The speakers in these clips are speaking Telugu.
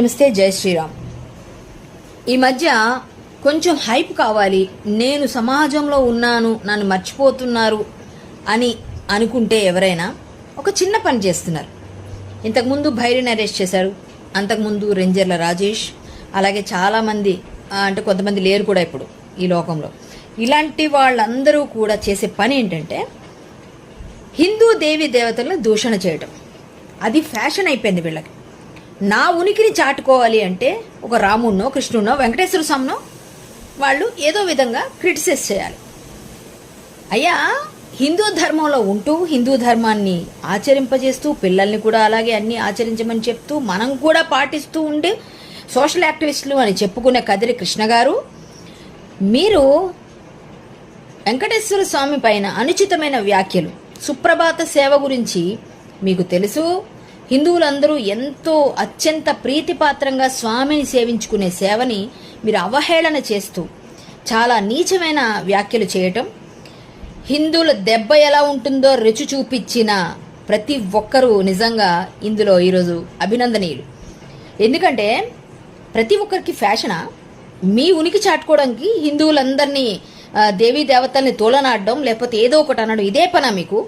నమస్తే జై శ్రీరామ్. ఈ మధ్య కొంచెం హైప్ కావాలి. నేను సమాజంలో ఉన్నాను నన్ను మర్చిపోతున్నారు అని అనుకుంటే ఎవరైనా ఒక చిన్న పని చేస్తున్నారు. ఇంతకుముందు భైరిని అరెస్ట్ చేశారు అంతకుముందు రెంజర్ల రాజేష్ అలాగే చాలామంది అంటే కొంతమంది లేరు కూడా ఇప్పుడు ఈ లోకంలో. ఇలాంటి వాళ్ళందరూ కూడా చేసే పని ఏంటంటే హిందూ దేవి దేవతలను దూషణ చేయటం. అది ఫ్యాషన్ అయిపోయింది వీళ్ళకి. నా ఉనికిని చాటుకోవాలి అంటే ఒక రాముడినో కృష్ణుడినో వెంకటేశ్వర స్వామినో వాళ్ళు ఏదో విధంగా క్రిటిసైజ్ చేయాలి. అయ్యా హిందూ ధర్మంలో ఉంటూ హిందూ ధర్మాన్ని ఆచరింపజేస్తూ పిల్లల్ని కూడా అలాగే అన్నీ ఆచరించమని చెప్తూ మనం కూడా పాటిస్తూ ఉండే సోషల్ యాక్టివిస్టులు అని చెప్పుకునే కదిరి కృష్ణ గారు మీరు వెంకటేశ్వర స్వామి పైన అనుచితమైన వ్యాఖ్యలు సుప్రభాత సేవ గురించి మీకు తెలుసు హిందువులందరూ ఎంతో అత్యంత ప్రీతిపాత్రంగా స్వామిని సేవించుకునే సేవని మీరు అవహేళన చేస్తూ చాలా నీచమైన వ్యాఖ్యలు చేయటం హిందువుల దెబ్బ ఎలా ఉంటుందో రుచి చూపించిన ప్రతి ఒక్కరూ నిజంగా ఇందులో ఈరోజు అభినందనీయులు. ఎందుకంటే ప్రతి ఒక్కరికి ఫ్యాషనా? మీ ఉనికి చాటుకోవడానికి హిందువులందరినీ దేవీ దేవతల్ని తోలనాడడం లేకపోతే ఏదో ఒకటి అనడం ఇదే పనా మీకు?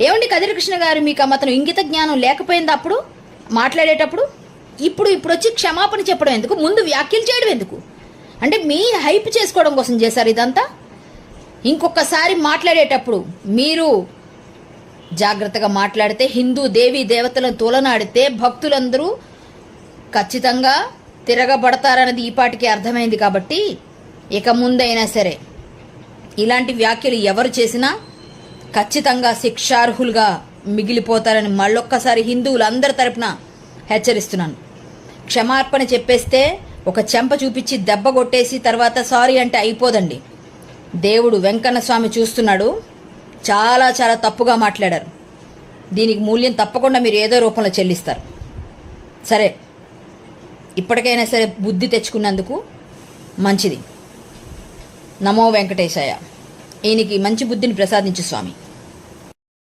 ఏమండి కదిరకృష్ణ గారు మీకు అతను ఇంగిత జ్ఞానం లేకపోయింది అప్పుడు? మాట్లాడేటప్పుడు? ఇప్పుడు ఇప్పుడు వచ్చి క్షమాపణ చెప్పడం ఎందుకు? ముందు వ్యాఖ్యలు చేయడం ఎందుకు? అంటే మీ హైప్ చేసుకోవడం కోసం చేశారు ఇదంతా? ఇంకొకసారి మాట్లాడేటప్పుడు మీరు జాగ్రత్తగా మాట్లాడితే హిందూ దేవి దేవతలను తోలనాడితే భక్తులందరూ ఖచ్చితంగా తిరగబడతారన్నది ఈ పాటికి అర్థమైంది కాబట్టి ఇక ముందైనా సరే ఇలాంటి వ్యాఖ్యలు ఎవరు చేసినా ఖచ్చితంగా శిక్షార్హులుగా మిగిలిపోతారని మళ్ళొక్కసారి హిందువులందరి తరపున హెచ్చరిస్తున్నాను. క్షమార్పణ చెప్పేస్తే ఒక చెంప చూపించి దెబ్బ కొట్టేసి తర్వాత సారీ అంటే అయిపోదండి. దేవుడు వెంకన్న స్వామి చూస్తున్నాడు చాలా చాలా తప్పుగా మాట్లాడారు. దీనికి మూల్యం తప్పకుండా మీరు ఏదో రూపంలో చెల్లిస్తారు. సరే ఇప్పటికైనా సరే బుద్ధి తెచ్చుకున్నందుకు మంచిది. నమో వెంకటేశాయ. ఈయనకి మంచి బుద్ధిని ప్రసాదించు స్వామి.